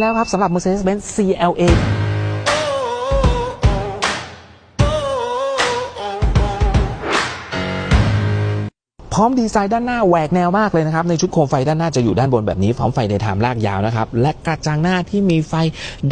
แล้วครับสำหรับ Mercedes-Benz CLA พร้อมดีไซน์ด้านหน้าแหวกแนวมากเลยนะครับในชุดโคมไฟด้านหน้าจะอยู่ด้านบนแบบนี้พร้อมไฟในทามลากยาวนะครับและกระจังหน้าที่มีไฟ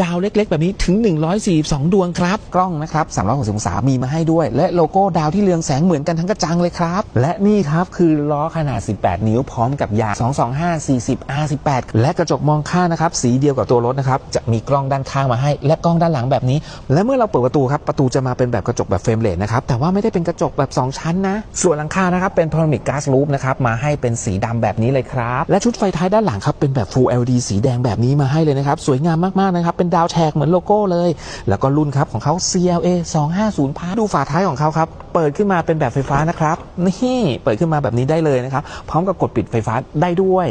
ดาวเล็ก ๆ แบบนี้ถึง 142 ดวงครับ กล้องนะครับ360องศามีมาให้ด้วย และโลโก้ดาวที่เรืองแสงเหมือนกันทั้งกระจังเลยครับ และนี่ครับคือล้อขนาด 18 นิ้วพร้อมกับยาง 225 40 R18 และกระจกมองข้างนะครับสีเดียวกับตัวรถนะครับจะมีกล้องด้านข้างมาให้ และกล้องด้านหลังแบบนี้ และเมื่อเราเปิดประตูครับประตูจะมาเป็นแบบกระจกแบบเฟรมเลสนะครับแต่ว่าไม่ได้เป็นกระจกแบบ 2 ชั้นนะส่วนหลังคานะครับเป็นพารามิกก๊าซลูปนะครับมาให้เป็นสีดำแบบนี้เลยครับ และชุดไฟท้ายด้านหลังครับเป็นแบบ Full LED สีแดงแบบนี้มาให้เลยนะครับ สวยงามมากๆนะครับ เป็นดาวแทกเหมือนโลโก้เลย แล้วก็รุ่นครับของเขา CLA 250พาดูฝาท้ายของเขาครับ เปิดขึ้นมาเป็นแบบไฟฟ้านะครับ นี่ เปิดขึ้นมาแบบนี้ได้เลยนะครับ พร้อมกับกดปิดไฟฟ้าได้ด้วย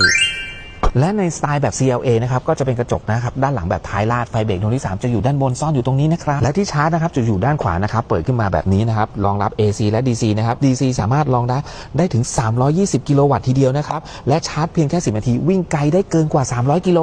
และในสไตล์แบบ CLA นะครับก็จะเป็นกระจกนะครับด้านหลังแบบท้ายลาดไฟเบรกดวงที่ 3 จะอยู่ด้านบนซ่อนอยู่ตรงนี้นะครับและที่ชาร์จนะครับจะอยู่ด้านขวานะครับเปิดขึ้นมาแบบนี้นะครับรองรับ AC และ DC นะครับ DC สามารถรองได้ได้ถึง 320 กิโลวัตต์ทีเดียวนะครับและชาร์จเพียงแค่ 10 นาที วิ่งไกลได้เกินกว่า 300 กิโล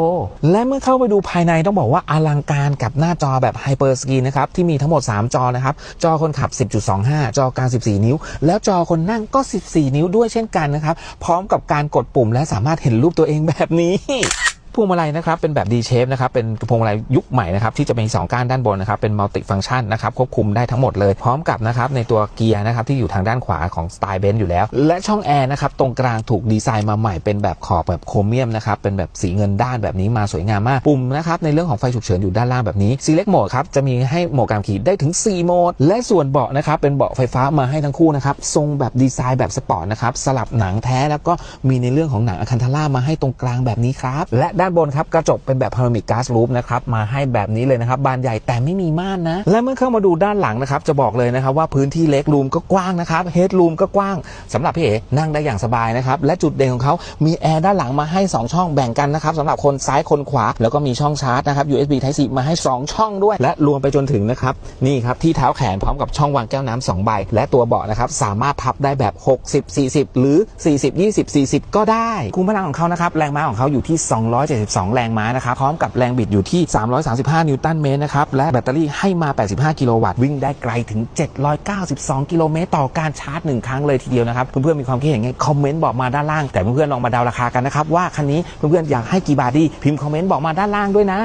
และเมื่อเข้าไปดูภายในต้องบอกว่าอลังการกับหน้าจอแบบไฮเปอร์สกรีนนะครับที่มีทั้งหมด 3 จอนะครับจอคนขับ 10.25 จอกลาง 14 นิ้ว แล้วจอคนนั่งก็ 14 นิ้วด้วยเช่นกันนะครับพร้อมกับการกดปุ่มและสามารถเห็นรูปตัวเองแบบนี้ พวงมาลัยนะครับเป็นแบบ D shape นะครับเป็นพวงมาลัยยุคใหม่นะครับที่จะมี2ก้านด้านบนนะครับเป็นมัลติฟัง c t ชันนะครับควบคุมได้ทั้งหมดเลย พร้อมกับนะครับในตัวเกียร์นะครับที่อยู่ทางด้านขวาของสไตล์เบนซ์อยู่แล้ว และช่องแอร์นะครับตรงกลางถูกดีไซน์มาใหม่เป็นแบบขอบแบบโครเมียมนะครับเป็นแบบสีเงินด้านแบบนี้มาสวยงามมากปุ่มนะครับในเรื่องของไฟฉุกเฉินอยู่ด้านล่างแบบนี้ Select Mode ครับจะมีให้โหมดการขี่ได้ถึง 4 โหมด และส่วนเบาะนะครับเป็นเบาะไฟฟ้ามาให้ทั้งคู่นะครับทรงแบบดีไซน์แบบสปอร์ตนะครับสลับหนังแท้แล้วก็มีในเรื่องของหนังอะคันทาร่ามาให้ตรงกลางแบบนี้ครับและด้านบนครับกระจกเป็นแบบพารามิกกาซลูปนะครับมาให้แบบนี้เลยนะครับบานใหญ่แต่ไม่มีม่านนะ และเมื่อเข้ามาดูด้านหลังนะครับจะบอกเลยนะครับว่าพื้นที่เล็กรูมก็กว้างนะครับเฮดรูมก็กว้างสำหรับพี่เอ๋นั่งได้อย่างสบายนะครับและจุดเด่นของเขามีแอร์ด้านหลังมาให้ 2 ช่องแบ่งกันนะครับสำหรับคนซ้ายคนขวา แล้วก็มีช่องชาร์จนะครับ USB Type C มาให้ 2 ช่องด้วย และรวมไปจนถึงนะครับนี่ครับที่เท้าแขนพร้อมกับช่องวางแก้วน้ำสองใบ และตัวเบาะนะครับสามารถพับได้แบบ 60 40 หรือ 40 20 40 ก็ได้ คุมพลังของเขานะครับแรงม้าของเขาอยู่ที่372 แรงม้านะครับ พร้อมกับแรงบิดอยู่ที่ 335 นิวตันเมตรนะครับ และแบตเตอรี่ให้มา 85 กิโลวัตต์ วิ่งได้ไกลถึง 792 กิโลเมตรต่อการชาร์จ 1 ครั้งเลยทีเดียวนะครับ เพื่อนๆมีความคิดเห็นไง คอมเมนต์บอกมาด้านล่าง แต่เพื่อนๆลองมาเดาราคากันนะครับว่าคันนี้เพื่อนๆอยากให้กี่บาทดี พิมพ์คอมเมนต์บอกมาด้านล่างด้วยนะ